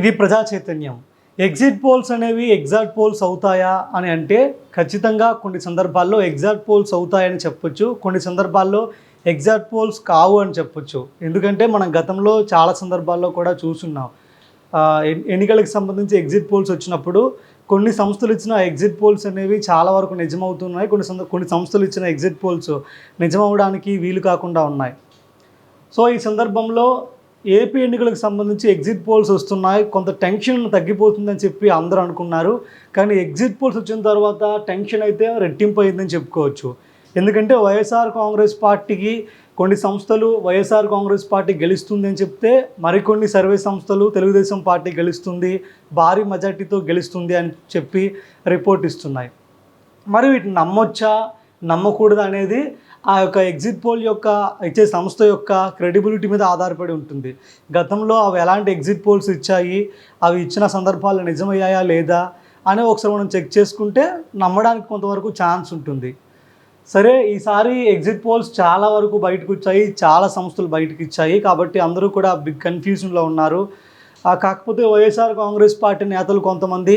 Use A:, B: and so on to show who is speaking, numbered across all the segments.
A: ఇది ప్రజా చైతన్యం. ఎగ్జిట్ పోల్స్ అనేవి ఎగ్జాక్ట్ పోల్స్ అవుతాయా అని అంటే ఖచ్చితంగా కొన్ని సందర్భాల్లో ఎగ్జాక్ట్ పోల్స్ అవుతాయని చెప్పొచ్చు. కొన్ని సందర్భాల్లో ఎగ్జాక్ట్ పోల్స్ కావు అని చెప్పొచ్చు. ఎందుకంటే మనం గతంలో చాలా సందర్భాల్లో కూడా చూసున్నాం. ఎన్నికలకు సంబంధించి ఎగ్జిట్ పోల్స్ వచ్చినప్పుడు కొన్ని సంస్థలు ఇచ్చిన ఎగ్జిట్ పోల్స్ అనేవి చాలా వరకు నిజమవుతున్నాయి. కొన్ని సంద కొన్ని సంస్థలు ఇచ్చిన ఎగ్జిట్ పోల్స్ నిజమవడానికి వీలు కాకుండా ఉన్నాయి. సో ఈ సందర్భంలో ఏపీ ఎన్నికలకు సంబంధించి ఎగ్జిట్ పోల్స్ వస్తున్నాయి. కొంత టెన్షన్ తగ్గిపోతుందని చెప్పి అందరూ అనుకున్నారు. కానీ ఎగ్జిట్ పోల్స్ వచ్చిన తర్వాత టెన్షన్ అయితే రెట్టింపు అయిందని చెప్పుకోవచ్చు. ఎందుకంటే వైఎస్ఆర్ కాంగ్రెస్ పార్టీకి కొన్ని సంస్థలు వైఎస్ఆర్ కాంగ్రెస్ పార్టీ గెలుస్తుంది అని చెప్తే మరికొన్ని సర్వే సంస్థలు తెలుగుదేశం పార్టీ గెలుస్తుంది భారీ మెజార్టీతో గెలుస్తుంది అని చెప్పి రిపోర్ట్ ఇస్తున్నాయి. మరి వీటిని నమ్మొచ్చా? నమ్మకూడదు అనేది ఆ యొక్క ఎగ్జిట్ పోల్ యొక్క ఇచ్చే సంస్థ యొక్క క్రెడిబిలిటీ మీద ఆధారపడి ఉంటుంది. గతంలో అవి ఎలాంటి ఎగ్జిట్ పోల్స్ ఇచ్చాయి అవి ఇచ్చిన సందర్భాలు నిజమయ్యాయా లేదా అని ఒకసారి మనం చెక్ చేసుకుంటే నమ్మడానికి కొంతవరకు ఛాన్స్ ఉంటుంది. సరే ఈసారి ఎగ్జిట్ పోల్స్ చాలా వరకు బయటకు వచ్చాయి చాలా సంస్థలు బయటకు ఇచ్చాయి కాబట్టి అందరూ కూడా బిగ్ కన్ఫ్యూజన్లో ఉన్నారు. కాకపోతే వైఎస్ఆర్ కాంగ్రెస్ పార్టీ నేతలు కొంతమంది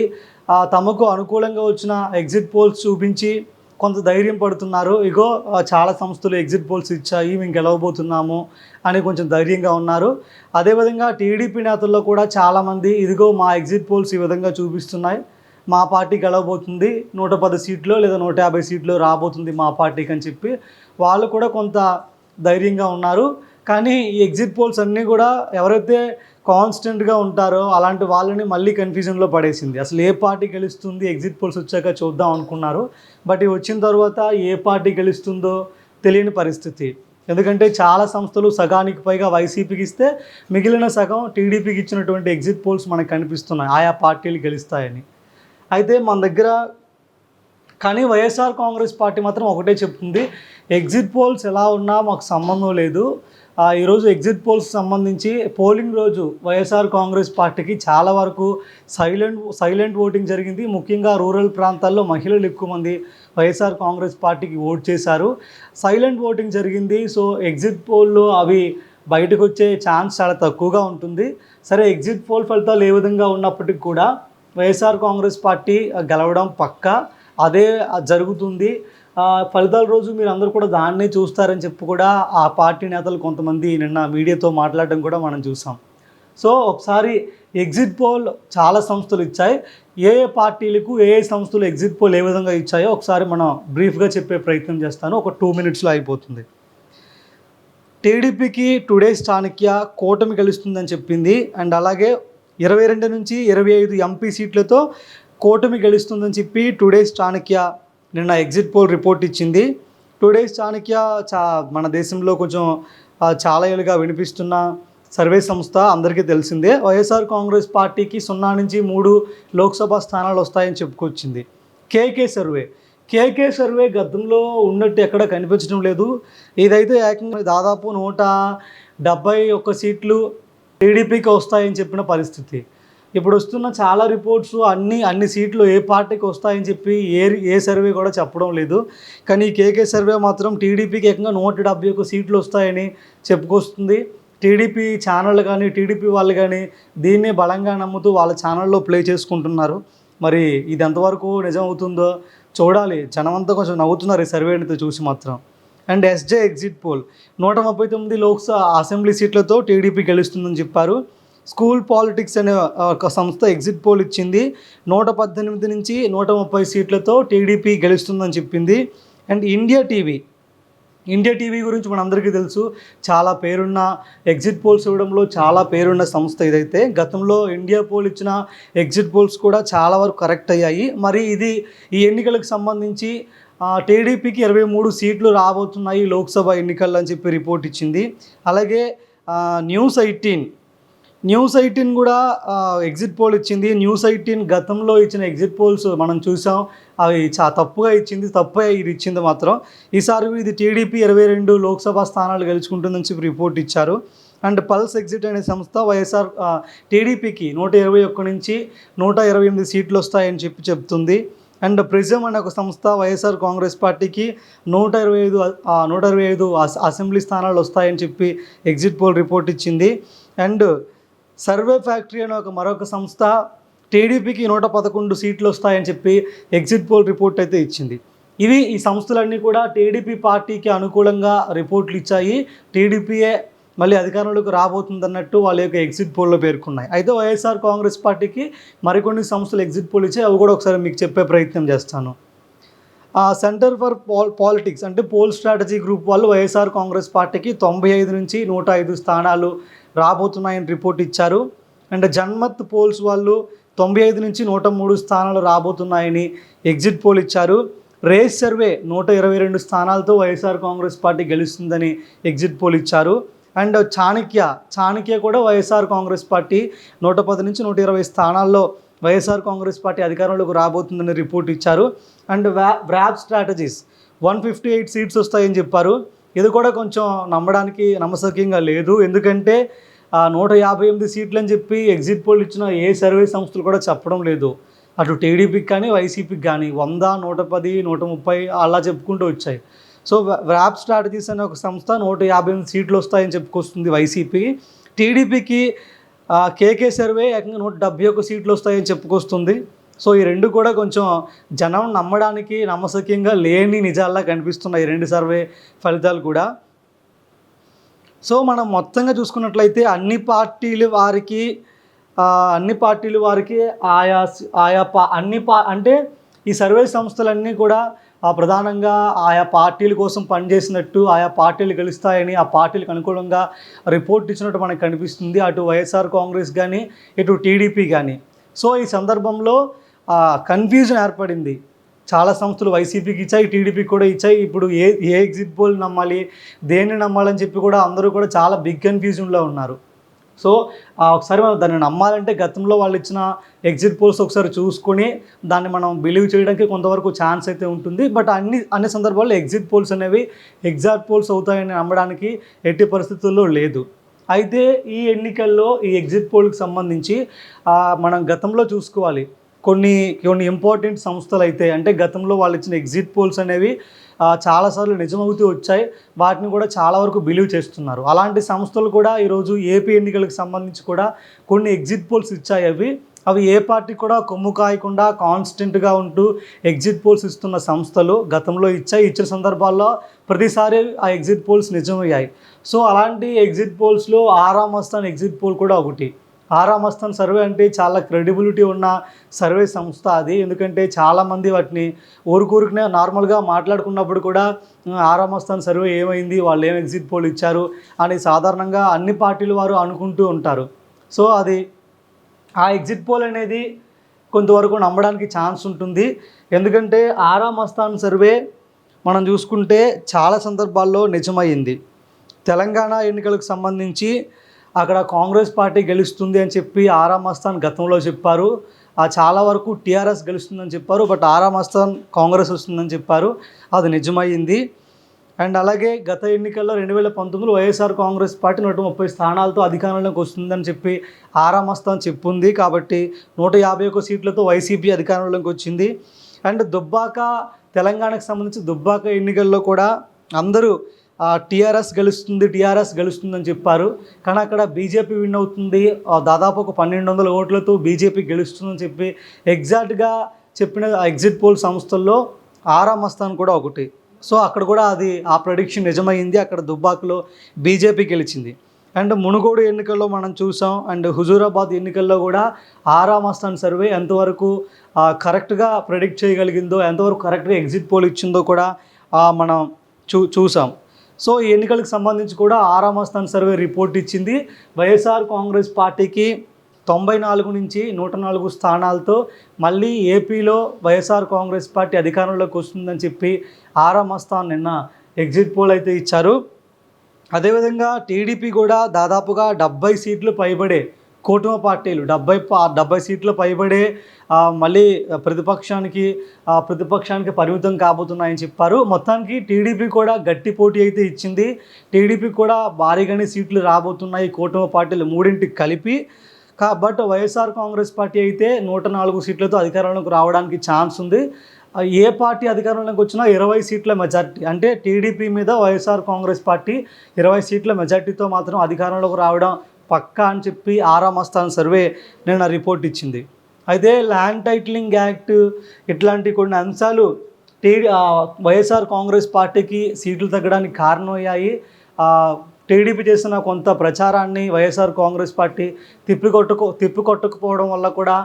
A: తమకు అనుకూలంగా వచ్చిన ఎగ్జిట్ పోల్స్ చూపించి కొంత ధైర్యం పడుతున్నారు. ఇగో చాలా సంస్థలు ఎగ్జిట్ పోల్స్ ఇచ్చాయి మేము గెలవబోతున్నాము అని కొంచెం ధైర్యంగా ఉన్నారు. అదేవిధంగా టీడీపీ నేతల్లో కూడా చాలామంది ఇదిగో మా ఎగ్జిట్ పోల్స్ ఈ విధంగా చూపిస్తున్నాయి. మా పార్టీ గెలవబోతుంది. నూట పది సీట్లు లేదా నూట యాభై సీట్లు రాబోతుంది మా పార్టీకి అని చెప్పి వాళ్ళు కూడా కొంత ధైర్యంగా ఉన్నారు. కానీ ఈ ఎగ్జిట్ పోల్స్ అన్నీ కూడా ఎవరైతే కాన్స్టెంట్గా ఉంటారో అలాంటి వాళ్ళని మళ్ళీ కన్ఫ్యూజన్లో పడేసింది. అసలు ఏ పార్టీ గెలుస్తుంది ఎగ్జిట్ పోల్స్ వచ్చాక చూద్దాం అనుకున్నారు. బట్ ఇవి వచ్చిన తర్వాత ఏ పార్టీ గెలుస్తుందో తెలియని పరిస్థితి. ఎందుకంటే చాలా సంస్థలు సగానికి పైగా వైసీపీకి ఇస్తే మిగిలిన సగం టీడీపీకి ఇచ్చినటువంటి ఎగ్జిట్ పోల్స్ మనకు కనిపిస్తున్నాయి. ఆయా పార్టీలు గెలుస్తాయని. అయితే మన దగ్గర కానీ వైఎస్ఆర్ కాంగ్రెస్ పార్టీ మాత్రం ఒకటే చెప్తుంది. ఎగ్జిట్ పోల్స్ ఎలా ఉన్నా మాకు సంబంధం లేదు. ఈరోజు ఎగ్జిట్ పోల్స్ సంబంధించి పోలింగ్ రోజు వైఎస్ఆర్ కాంగ్రెస్ పార్టీకి చాలా వరకు సైలెంట్ సైలెంట్ ఓటింగ్ జరిగింది. ముఖ్యంగా రూరల్ ప్రాంతాల్లో మహిళలు ఎక్కువ మంది వైఎస్ఆర్ కాంగ్రెస్ పార్టీకి ఓట్ చేశారు. సైలెంట్ ఓటింగ్ జరిగింది. సో ఎగ్జిట్ పోల్లో అవి బయటకు వచ్చే ఛాన్స్ చాలా తక్కువగా ఉంటుంది. సరే ఎగ్జిట్ పోల్ ఫలితాలు ఏ విధంగా ఉన్నప్పటికీ కూడా వైఎస్ఆర్ కాంగ్రెస్ పార్టీ గెలవడం పక్కా. అదే జరుగుతుంది. ఫలితాల రోజు మీరు అందరూ కూడా దాన్నే చూస్తారని చెప్పి కూడా ఆ పార్టీ నేతలు కొంతమంది నిన్న మీడియాతో మాట్లాడడం కూడా మనం చూసాం. సో ఒకసారి ఎగ్జిట్ పోల్ చాలా సంస్థలు ఇచ్చాయి. ఏ ఏ పార్టీలకు ఏ ఏ సంస్థలు ఎగ్జిట్ పోల్ ఏ విధంగా ఇచ్చాయో ఒకసారి మనం బ్రీఫ్గా చెప్పే ప్రయత్నం చేస్తాను. ఒక టూ మినిట్స్లో అయిపోతుంది. టీడీపీకి టుడేస్ చాణక్య కూటమి గెలుస్తుందని చెప్పింది. అండ్ అలాగే ఇరవై రెండు నుంచి ఇరవై ఐదు ఎంపీ సీట్లతో కూటమి గెలుస్తుందని చెప్పి టుడేస్ చాణక్య నిన్న ఎగ్జిట్ పోల్ రిపోర్ట్ ఇచ్చింది. టూ డేస్ చాణక్య చా మన దేశంలో కొంచెం చాలా ఏళ్ళుగా వినిపిస్తున్న సర్వే సంస్థ అందరికీ తెలిసిందే. వైఎస్ఆర్ కాంగ్రెస్ పార్టీకి సున్నా నుంచి మూడు లోక్సభ స్థానాలు వస్తాయని చెప్పుకొచ్చింది. KK survey. కేకే సర్వే గతంలో ఉన్నట్టు ఎక్కడ కనిపించడం లేదు. ఇదైతే ఏకంగా దాదాపు నూట డెబ్బై ఒక్క సీట్లు టీడీపీకి వస్తాయని చెప్పిన పరిస్థితి. ఇప్పుడు వస్తున్న చాలా రిపోర్ట్స్ అన్ని అన్ని సీట్లు ఏ పార్టీకి వస్తాయని చెప్పి ఏ ఏ సర్వే కూడా చెప్పడం లేదు. కానీ ఈ కేకే సర్వే మాత్రం టీడీపీకి ఏకంగా నూట డెబ్బై ఒక్క సీట్లు వస్తాయని చెప్పుకొస్తుంది. టీడీపీ ఛానళ్ళు కానీ టీడీపీ వాళ్ళు కానీ దీన్నే బలంగా నమ్ముతూ వాళ్ళ ఛానల్లో ప్లే చేసుకుంటున్నారు. మరి ఇది ఎంతవరకు నిజం అవుతుందో చూడాలి. జనమంతా కొంచెం నవ్వుతున్నారు ఈ సర్వేని చూసి మాత్రం. And SJ exit poll. నూట ముప్పై తొమ్మిది లోక్సభ అసెంబ్లీ సీట్లతో టీడీపీ గెలుస్తుందని చెప్పారు. స్కూల్ పాలిటిక్స్ అనే ఒక సంస్థ ఎగ్జిట్ పోల్ ఇచ్చింది. నూట పద్దెనిమిది నుంచి నూట ముప్పై సీట్లతో టీడీపీ గెలుస్తుందని చెప్పింది. And India TV. India TV గురించి మనందరికీ తెలుసు. చాలా పేరున్న ఎగ్జిట్ పోల్స్ ఇవ్వడంలో చాలా పేరున్న సంస్థ ఇదైతే. గతంలో ఇండియా పోల్ ఇచ్చిన ఎగ్జిట్ పోల్స్ కూడా చాలా వరకు కరెక్ట్ అయ్యాయి. మరి ఇది ఈ ఎన్నికలకు సంబంధించి టీడీపీకి ఇరవై మూడు సీట్లు రాబోతున్నాయి లోక్సభ ఎన్నికల్లో అని చెప్పి రిపోర్ట్ ఇచ్చింది. అలాగే న్యూస్ ఎయిటీన్ న్యూస్ ఎయిటీన్ కూడా ఎగ్జిట్ పోల్ ఇచ్చింది. న్యూస్ ఎయిటీన్ గతంలో ఇచ్చిన ఎగ్జిట్ పోల్స్ మనం చూసాం. అవి చా తప్పుగా ఇచ్చింది తప్పుగా ఇది ఇచ్చింది మాత్రం. ఈసారి ఇది టీడీపీ ఇరవై రెండు లోక్సభ స్థానాలు గెలుచుకుంటుందని చెప్పి రిపోర్ట్ ఇచ్చారు. అండ్ పల్స్ ఎగ్జిట్ అనే సంస్థ వైఎస్ఆర్ టీడీపీకి నూట ఇరవై ఒక్క నుంచి నూట ఇరవై ఎనిమిది సీట్లు వస్తాయని చెప్పి చెప్తుంది. అండ్ ప్రిజం అనే ఒక సంస్థ వైఎస్ఆర్ కాంగ్రెస్ పార్టీకి నూట ఇరవై ఐదు నూట ఇరవై ఐదు అసెంబ్లీ స్థానాలు వస్తాయని చెప్పి ఎగ్జిట్ పోల్ రిపోర్ట్ ఇచ్చింది. అండ్ సర్వే ఫ్యాక్టరీ అనే ఒక మరొక సంస్థ టీడీపీకి నూట పదకొండు సీట్లు వస్తాయని చెప్పి ఎగ్జిట్ పోల్ రిపోర్ట్ అయితే ఇచ్చింది. ఇవి ఈ సంస్థలన్నీ కూడా టీడీపీ పార్టీకి అనుకూలంగా రిపోర్ట్లు ఇచ్చాయి. టీడీపీయే మళ్ళీ అధికారంలోకి రాబోతుందన్నట్టు వాళ్ళ యొక్క ఎగ్జిట్ పోల్లో పేర్కొన్నాయి. అయితే వైఎస్ఆర్ కాంగ్రెస్ పార్టీకి మరికొన్ని సంస్థలు ఎగ్జిట్ పోల్ ఇచ్చాయి. అవి కూడా ఒకసారి మీకు చెప్పే ప్రయత్నం చేస్తాను. సెంటర్ ఫర్ పాల్ పాలిటిక్స్ అంటే పోల్ స్ట్రాటజీ గ్రూప్ వాళ్ళు వైఎస్ఆర్ కాంగ్రెస్ పార్టీకి తొంభై ఐదు నుంచి నూట ఐదు స్థానాలు రాబోతున్నాయని రిపోర్ట్ ఇచ్చారు. అండ్ జన్మత్ పోల్స్ వాళ్ళు తొంభై ఐదు నుంచి నూట మూడు స్థానాలు రాబోతున్నాయని ఎగ్జిట్ పోల్ ఇచ్చారు. రేస్ సర్వే నూట ఇరవై రెండు స్థానాలతో వైఎస్ఆర్ కాంగ్రెస్ పార్టీ గెలుస్తుందని ఎగ్జిట్ పోల్ ఇచ్చారు. అండ్ చాణక్య చాణక్య కూడా వైఎస్ఆర్ కాంగ్రెస్ పార్టీ నూట పది నుంచి నూట ఇరవై స్థానాల్లో వైఎస్ఆర్ కాంగ్రెస్ పార్టీ అధికారంలోకి రాబోతుందని రిపోర్ట్ ఇచ్చారు. అండ్ వ్యా wrap strategies one fifty eight seats వస్తాయని చెప్పారు. ఇది కూడా కొంచెం నమ్మడానికి నమ్మసక్యంగా లేదు. ఎందుకంటే ఆ, నూట యాభై ఎనిమిది సీట్లు అని చెప్పి ఎగ్జిట్ పోల్ ఇచ్చిన ఏ సర్వే సంస్థలు కూడా చెప్పడం లేదు. అటు టీడీపీకి కానీ వైసీపీకి కానీ వంద నూట పది నూట ముప్పై అలా చెప్పుకుంటూ వచ్చాయి. సో వ్రాప్ స్ట్రాటజీస్ అనే ఒక సంస్థ నూట యాభై ఎనిమిది సీట్లు వస్తాయని చెప్పుకొస్తుంది వైసీపీ. టీడీపీకి కేకే సర్వే ఏకంగా నూట డెబ్బై ఒక్క సీట్లు వస్తాయని చెప్పుకొస్తుంది. సో ఈ రెండు కూడా కొంచెం జనం నమ్మడానికి నమ్మశక్యంగా లేని నిజాల్లా కనిపిస్తున్నాయి ఈ రెండు సర్వే ఫలితాలు కూడా. సో మనం మొత్తంగా చూసుకున్నట్లయితే అన్ని పార్టీలు వారికి అన్ని పార్టీలు వారికి ఆయా ఆయా పా అన్ని పా అంటే ఈ సర్వే సంస్థలన్నీ కూడా ప్రధానంగా ఆయా పార్టీల కోసం పనిచేసినట్టు ఆయా పార్టీలు గెలుస్తాయని ఆ పార్టీలకు అనుకూలంగా రిపోర్ట్ ఇచ్చినట్టు మనకు కనిపిస్తుంది. అటు వైఎస్ఆర్ కాంగ్రెస్ కానీ ఇటు టీడీపీ కానీ సో ఈ సందర్భంలో కన్ఫ్యూజన్ ఏర్పడింది. చాలా సంస్థలు వైసీపీకి ఇచ్చాయి టీడీపీకి కూడా ఇచ్చాయి. ఇప్పుడు ఏ ఏ ఎగ్జిట్ పోల్ నమ్మాలి దేన్ని నమ్మాలని చెప్పి కూడా అందరూ కూడా చాలా బిగ్ కన్ఫ్యూజన్లో ఉన్నారు. సో ఒకసారి మనం దాన్ని నమ్మాలంటే గతంలో వాళ్ళు ఇచ్చిన ఎగ్జిట్ పోల్స్ ఒకసారి చూసుకొని దాన్ని మనం బిలీవ్ చేయడానికి కొంతవరకు ఛాన్స్ అయితే ఉంటుంది. బట్ అన్ని అన్ని సందర్భాల్లో ఎగ్జిట్ పోల్స్ అనేవి ఎగ్జాక్ట్ పోల్స్ అవుతాయని నమ్మడానికి ఎట్టి పరిస్థితుల్లో లేదు. అయితే ఈ ఎన్నికల్లో ఈ ఎగ్జిట్ పోల్కి సంబంధించి మనం గతంలో చూసుకోవాలి. కొన్ని కొన్ని ఇంపార్టెంట్ సంస్థలు అయితే అంటే గతంలో వాళ్ళు ఇచ్చిన ఎగ్జిట్ పోల్స్ అనేవి చాలాసార్లు నిజమవుతూ వచ్చాయి. వాటిని కూడా చాలా వరకు బిలీవ్ చేస్తున్నారు. అలాంటి సంస్థలు కూడా ఈరోజు ఏపీ ఎన్నికలకు సంబంధించి కూడా కొన్ని ఎగ్జిట్ పోల్స్ ఇచ్చాయి అవి. అవి ఏ పార్టీ కూడా కొమ్ము కాయకుండా కాన్స్టెంట్గా ఉంటూ ఎగ్జిట్ పోల్స్ ఇస్తున్న సంస్థలు గతంలో ఇచ్చాయి. ఇచ్చిన సందర్భాల్లో ప్రతిసారి ఆ ఎగ్జిట్ పోల్స్ నిజమయ్యాయి. సో అలాంటి ఎగ్జిట్ పోల్స్లో ఆరా మస్తాన్ ఎగ్జిట్ పోల్ కూడా ఒకటి. ఆరామ్ సర్వే అంటే చాలా క్రెడిబిలిటీ ఉన్న సర్వే సంస్థ అది. ఎందుకంటే చాలామంది వాటిని ఊరుకూరుకునే నార్మల్గా మాట్లాడుకున్నప్పుడు కూడా "ఉమ్, సర్వే ఏమైంది? వాళ్ళు ఏం ఎగ్జిట్ పోల్ ఇచ్చారు? అని సాధారణంగా అన్ని పార్టీలు వారు అనుకుంటూ ఉంటారు. సో అది ఆ ఎగ్జిట్ పోల్ అనేది కొంతవరకు నమ్మడానికి ఛాన్స్ ఉంటుంది. ఎందుకంటే ఆరామస్థాన్ సర్వే మనం చూసుకుంటే చాలా సందర్భాల్లో నిజమైంది. తెలంగాణ ఎన్నికలకు సంబంధించి అక్కడ కాంగ్రెస్ పార్టీ గెలుస్తుంది అని చెప్పి ఆరామ్ గతంలో చెప్పారు. ఆ చాలా వరకు టీఆర్ఎస్ గెలుస్తుందని చెప్పారు బట్ ఆరా మస్తాన్ కాంగ్రెస్ వస్తుందని చెప్పారు. అది నిజమైంది అండ్ అలాగే గత ఎన్నికల్లో రెండు వేల పంతొమ్మిదిలో వైఎస్ఆర్ కాంగ్రెస్ పార్టీ నూట ముప్పై స్థానాలతో అధికారంలోకి వస్తుందని చెప్పి ఆరామస్తాన్ చెప్పుంది. కాబట్టి నూట యాభై ఒక్క సీట్లతో వైసీపీ అధికారంలోకి వచ్చింది. అండ్ దుబ్బాక తెలంగాణకు సంబంధించి దుబ్బాక ఎన్నికల్లో కూడా అందరూ టీఆర్ఎస్ గెలుస్తుంది టీఆర్ఎస్ గెలుస్తుందని చెప్పారు. కానీ అక్కడ బీజేపీ విన్ అవుతుంది. దాదాపు ఒక పన్నెండు వందల ఓట్లతో బీజేపీ గెలుస్తుందని చెప్పి ఎగ్జాక్ట్గా చెప్పిన ఎగ్జిట్ పోల్ సంస్థల్లో ఆరా మస్తాన్ కూడా ఒకటి. సో అక్కడ కూడా అది ఆ ప్రొడిక్షన్ నిజమైంది అక్కడ దుబ్బాకలో బీజేపీ గెలిచింది. అండ్ మునుగోడు ఎన్నికల్లో మనం చూసాం. అండ్ హుజూరాబాద్ ఎన్నికల్లో కూడా ఆరా మస్తాన్ సర్వే ఎంతవరకు కరెక్ట్గా ప్రెడిక్ట్ చేయగలిగిందో ఎంతవరకు కరెక్ట్గా ఎగ్జిట్ పోల్ ఇచ్చిందో కూడా మనం చూ చూసాం. సో ఈ ఎన్నికలకు సంబంధించి కూడా ఆరామ అస్థాన్ సర్వే రిపోర్ట్ ఇచ్చింది. వైఎస్ఆర్ కాంగ్రెస్ పార్టీకి తొంభై నాలుగు నుంచి నూట నాలుగు స్థానాలతో మళ్ళీ ఏపీలో వైఎస్ఆర్ కాంగ్రెస్ పార్టీ అధికారంలోకి వస్తుందని చెప్పి ఆరా మస్తాన్ నిన్న ఎగ్జిట్ పోల్ అయితే ఇచ్చారు. అదేవిధంగా టీడీపీ కూడా దాదాపుగా డెబ్బై సీట్లు పైబడే కూటమి పార్టీలు డెబ్బై డెబ్బై సీట్లు పైబడే మళ్ళీ ప్రతిపక్షానికి ప్రతిపక్షానికి పరిమితం కాబోతున్నాయని చెప్పారు. మొత్తానికి టీడీపీ కూడా గట్టి పోటీ అయితే ఇచ్చింది. టీడీపీ కూడా భారీగానే సీట్లు రాబోతున్నాయి కూటమి పార్టీలు మూడింటికి కలిపి. కా బట్ వైఎస్ఆర్ కాంగ్రెస్ పార్టీ అయితే నూట నాలుగు సీట్లతో అధికారంలోకి రావడానికి ఛాన్స్ ఉంది. ఏ పార్టీ అధికారంలోకి వచ్చినా ఇరవై సీట్ల మెజార్టీ అంటే టీడీపీ మీద వైఎస్ఆర్ కాంగ్రెస్ పార్టీ ఇరవై సీట్ల మెజార్టీతో మాత్రం అధికారంలోకి రావడం పక్కా అని చెప్పి ఆరామ్ సర్వే నిన్న రిపోర్ట్ ఇచ్చింది. అయితే ల్యాండ్ టైటిలింగ్ యాక్ట్ ఇట్లాంటి కొన్ని అంశాలు టీ వైఎస్ఆర్ కాంగ్రెస్ పార్టీకి సీట్లు తగ్గడానికి కారణమయ్యాయి. టీడీపీ చేసిన కొంత ప్రచారాన్ని వైఎస్ఆర్ కాంగ్రెస్ పార్టీ తిప్పికొట్టుకో తిప్పికొట్టకపోవడం వల్ల కూడా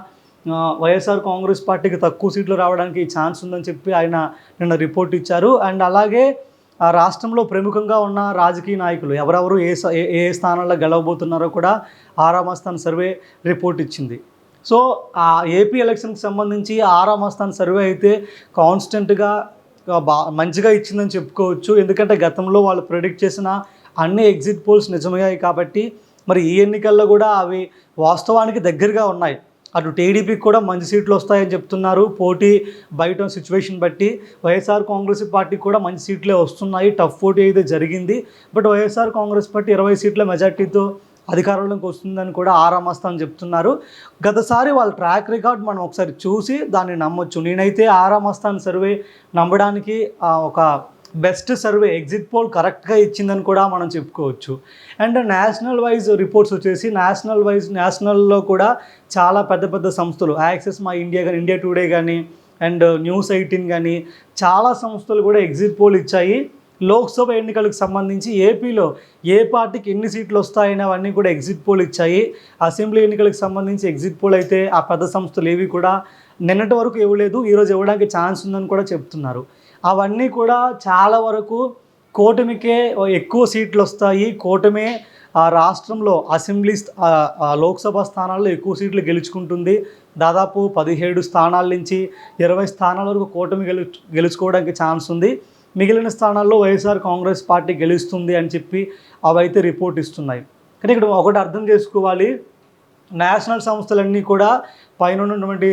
A: వైఎస్ఆర్ కాంగ్రెస్ పార్టీకి తక్కువ సీట్లు రావడానికి ఛాన్స్ ఉందని చెప్పి ఆయన నిన్న రిపోర్ట్ ఇచ్చారు. అండ్ అలాగే రాష్ట్రంలో ప్రముఖంగా ఉన్న రాజకీయ నాయకులు ఎవరెవరు ఏ ఏ- ఏ స్థానాల్లో గెలవబోతున్నారో కూడా ఆరామస్థాన్ సర్వే రిపోర్ట్ ఇచ్చింది. సో ఆ ఏపీ ఎలక్షన్కి సంబంధించి ఆరామస్థాన్ సర్వే అయితే కాన్స్టెంట్గా బా మంచిగా ఇచ్చిందని చెప్పుకోవచ్చు. ఎందుకంటే గతంలో వాళ్ళు ప్రిడిక్ట్ చేసిన అన్ని ఎగ్జిట్ పోల్స్ నిజమయ్యాయి కాబట్టి మరి ఈ ఎన్నికల్లో కూడా అవి వాస్తవానికి దగ్గరగా ఉన్నాయి. అటు టీడీపీకి కూడా మంచి సీట్లు వస్తాయని చెప్తున్నారు. పోటీ బయట సిచ్యువేషన్ బట్టి వైఎస్ఆర్ కాంగ్రెస్ పార్టీకి కూడా మంచి సీట్లే వస్తున్నాయి. టఫ్ పోటీ అయితే జరిగింది. బట్ వైఎస్ఆర్ కాంగ్రెస్ పార్టీ ఇరవై సీట్ల మెజార్టీతో అధికారంలోకి వస్తుందని కూడా ఆరామస్తాన్ చెప్తున్నారు. గతసారి వాళ్ళ ట్రాక్ రికార్డ్ మనం ఒకసారి చూసి దాన్ని నమ్మొచ్చు. నేనైతే ఆరామస్తాన్ సర్వే నమ్మడానికి ఒక బెస్ట్ సర్వే ఎగ్జిట్ పోల్ కరెక్ట్గా ఇచ్చిందని కూడా మనం చెప్పుకోవచ్చు. అండ్ నేషనల్ వైజ్ రిపోర్ట్స్ వచ్చేసి నేషనల్ వైజ్ నేషనల్లో కూడా చాలా పెద్ద పెద్ద సంస్థలు యాక్సెస్ మా ఇండియా కానీ ఇండియా టుడే కానీ అండ్ న్యూస్ ఎయిటీన్ కానీ చాలా సంస్థలు కూడా ఎగ్జిట్ పోల్ ఇచ్చాయి. లోక్సభ ఎన్నికలకు సంబంధించి ఏపీలో ఏ పార్టీకి ఎన్ని సీట్లు వస్తాయని అవన్నీ కూడా ఎగ్జిట్ పోల్ ఇచ్చాయి. అసెంబ్లీ ఎన్నికలకు సంబంధించి ఎగ్జిట్ పోల్ అయితే ఆ పెద్ద సంస్థలు ఏవి కూడా నిన్నటి వరకు ఇవ్వలేదు ఈరోజు ఇవ్వడానికి ఛాన్స్ ఉందని కూడా చెప్తున్నారు. అవన్నీ కూడా చాలా వరకు కూటమికే ఎక్కువ సీట్లు వస్తాయి. కూటమే ఆ రాష్ట్రంలో అసెంబ్లీ స్థ- లోక్సభ స్థానాల్లో ఎక్కువ సీట్లు గెలుచుకుంటుంది. దాదాపు పదిహేడు స్థానాల నుంచి ఇరవై స్థానాల వరకు కూటమి గెలు గెలుచుకోవడానికి ఛాన్స్ ఉంది. మిగిలిన స్థానాల్లో వైఎస్ఆర్ కాంగ్రెస్ పార్టీ గెలుస్తుంది అని చెప్పి అవైతే రిపోర్ట్ ఇస్తున్నాయి. కానీ ఇక్కడ ఒకటి అర్థం చేసుకోవాలి. నేషనల్ సంస్థలన్నీ కూడా పైన ఉన్నటువంటి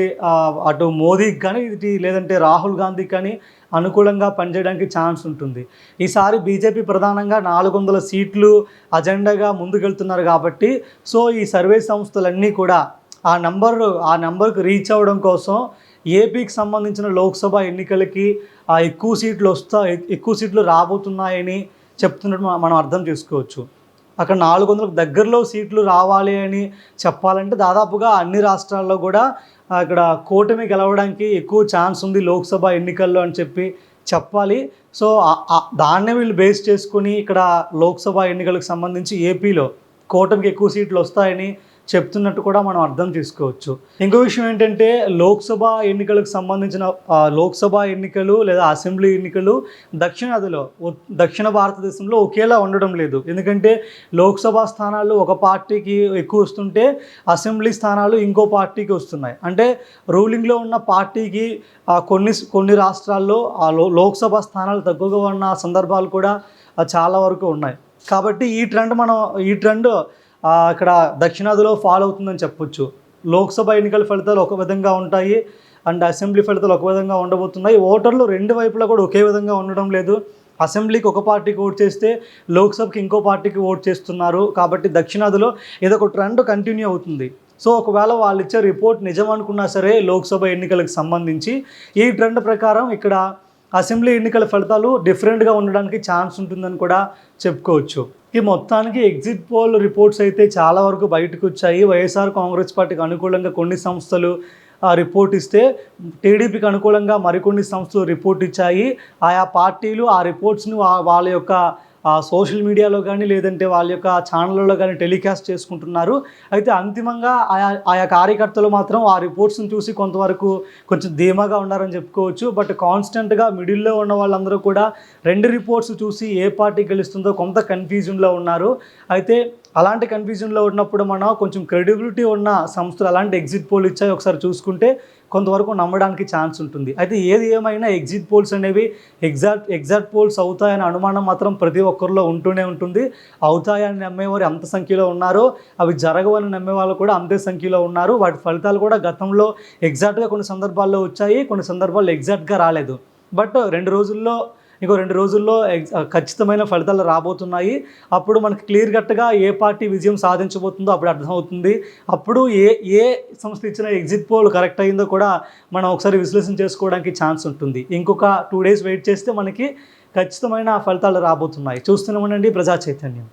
A: అటు మోదీకి కానీ ఇది లేదంటే రాహుల్ గాంధీకి కానీ అనుకూలంగా పనిచేయడానికి ఛాన్స్ ఉంటుంది. ఈసారి బీజేపీ ప్రధానంగా నాలుగు వందల సీట్లు అజెండాగా ముందుకెళ్తున్నారు కాబట్టి సో ఈ సర్వే సంస్థలన్నీ కూడా ఆ నంబర్ ఆ నెంబర్కి రీచ్ అవ్వడం కోసం ఏపీకి సంబంధించిన లోక్సభ ఎన్నికలకి ఎక్కువ సీట్లు వస్తా ఎక్కువ సీట్లు రాబోతున్నాయని చెప్తున్నట్టు మనం అర్థం చేసుకోవచ్చు. అక్కడ నాలుగు వందలకు దగ్గరలో సీట్లు రావాలి అని చెప్పాలంటే దాదాపుగా అన్ని రాష్ట్రాల్లో కూడా అక్కడ కూటమి గెలవడానికి ఎక్కువ ఛాన్స్ ఉంది లోక్సభ ఎన్నికల్లో అని చెప్పి చెప్పాలి. సో దాన్నే వీళ్ళు బేస్ చేసుకుని ఇక్కడ లోక్సభ ఎన్నికలకు సంబంధించి ఏపీలో కూటమికి ఎక్కువ సీట్లు వస్తాయని చెప్తున్నట్టు కూడా మనం అర్థం చేసుకోవచ్చు. ఇంకో విషయం ఏంటంటే లోక్సభ ఎన్నికలకు సంబంధించిన లోక్సభ ఎన్నికలు లేదా అసెంబ్లీ ఎన్నికలు దక్షిణాదిలో దక్షిణ భారతదేశంలో ఒకేలా ఉండడం లేదు. ఎందుకంటే లోక్సభ స్థానాలు ఒక పార్టీకి ఎక్కువ వస్తుంటే అసెంబ్లీ స్థానాలు ఇంకో పార్టీకి వస్తున్నాయి. అంటే రూలింగ్లో ఉన్న పార్టీకి కొన్ని కొన్ని రాష్ట్రాల్లో ఆ లో లోక్సభ స్థానాలు తక్కువగా ఉన్న సందర్భాలు కూడా చాలా వరకు ఉన్నాయి. కాబట్టి ఈ ట్రెండ్ మనం ఈ ట్రెండ్ ఇక్కడ దక్షిణాదిలో ఫాలో అవుతుందని చెప్పొచ్చు. లోక్సభ ఎన్నికల ఫలితాలు ఒక విధంగా ఉంటాయి. అండ్ అసెంబ్లీ ఫలితాలు ఒక విధంగా ఉండబోతున్నాయి. ఓటర్లు రెండు వైపులా కూడా ఒకే విధంగా ఉండడం లేదు. అసెంబ్లీకి ఒక పార్టీకి ఓట్ చేస్తే లోక్సభకి ఇంకో పార్టీకి ఓట్ చేస్తున్నారు. కాబట్టి దక్షిణాదిలో ఇదొక ట్రెండ్ కంటిన్యూ అవుతుంది. సో ఒకవేళ వాళ్ళు ఇచ్చే రిపోర్ట్ నిజం అనుకున్నా సరే లోక్సభ ఎన్నికలకు సంబంధించి ఈ ట్రెండ్ ప్రకారం ఇక్కడ అసెంబ్లీ ఎన్నికల ఫలితాలు డిఫరెంట్గా ఉండడానికి ఛాన్స్ ఉంటుందని కూడా చెప్పుకోవచ్చు. ఈ మొత్తానికి ఎగ్జిట్ పోల్ రిపోర్ట్స్ అయితే చాలా వరకు బయటకు వచ్చాయి వైఎస్ఆర్ కాంగ్రెస్ పార్టీకి అనుకూలంగా కొన్ని సంస్థలు ఆ, రిపోర్ట్ ఇస్తే టీడీపీకి అనుకూలంగా మరికొన్ని సంస్థలు రిపోర్ట్ ఇచ్చాయి. ఆయా పార్టీలు ఆ రిపోర్ట్స్ను వాళ్ళ యొక్క సోషల్ మీడియాలో కానీ లేదంటే వాళ్ళ యొక్క ఛానళ్ళలో కానీ టెలికాస్ట్ చేసుకుంటున్నారు. అయితే అంతిమంగా ఆయా ఆయా కార్యకర్తలు మాత్రం ఆ రిపోర్ట్స్ని చూసి కొంతవరకు కొంచెం ధీమాగా ఉన్నారని చెప్పుకోవచ్చు. బట్ కాన్స్టెంట్గా మిడిల్లో ఉన్న వాళ్ళందరూ కూడా రెండు రిపోర్ట్స్ చూసి ఏ పార్టీ గెలుస్తుందో కొంత కన్ఫ్యూజన్లో ఉన్నారు. అయితే అలాంటి కన్ఫ్యూజన్లో ఉన్నప్పుడు మనం కొంచెం క్రెడిబిలిటీ ఉన్న సంస్థలు అలాంటి ఎగ్జిట్ పోల్ ఇచ్చాయి ఒకసారి చూసుకుంటే. కొంతవరకు నమ్మడానికి ఛాన్స్ ఉంటుంది. అయితే ఏది ఏమైనా ఎగ్జిట్ పోల్స్ అనేవి ఎగ్జాక్ట్ ఎగ్జాక్ట్ పోల్స్ అవుతాయనే అనుమానం మాత్రం ప్రతి ఒక్కరిలో ఉంటూనే ఉంటుంది. అవుతాయని నమ్మేవారు ఎంత సంఖ్యలో ఉన్నారో అవి జరగవని నమ్మే వాళ్ళు కూడా అంతే సంఖ్యలో ఉన్నారు. వాటి ఫలితాలు కూడా గతంలో ఎగ్జాక్ట్గా కొన్ని సందర్భాల్లో వచ్చాయి కొన్ని సందర్భాల్లో ఎగ్జాక్ట్గా రాలేదు. బట్ రెండు రోజుల్లో ఇంకో రెండు రోజుల్లో ఖచ్చితమైన ఫలితాలు రాబోతున్నాయి. అప్పుడు మనకి క్లియర్ కట్గా ఏ పార్టీ విజయం సాధించబోతుందో అప్పుడు అర్థమవుతుంది. అప్పుడు ఏ ఏ సంస్థ ఇచ్చిన ఎగ్జిట్ పోల్ కరెక్ట్ అయిందో కూడా మనం ఒకసారి విశ్లేషణ చేసుకోవడానికి ఛాన్స్ ఉంటుంది. ఇంకొక టూ డేస్ వెయిట్ చేస్తే మనకి ఖచ్చితమైన ఫలితాలు రాబోతున్నాయి. చూస్తున్నామండి ప్రజా చైతన్యం.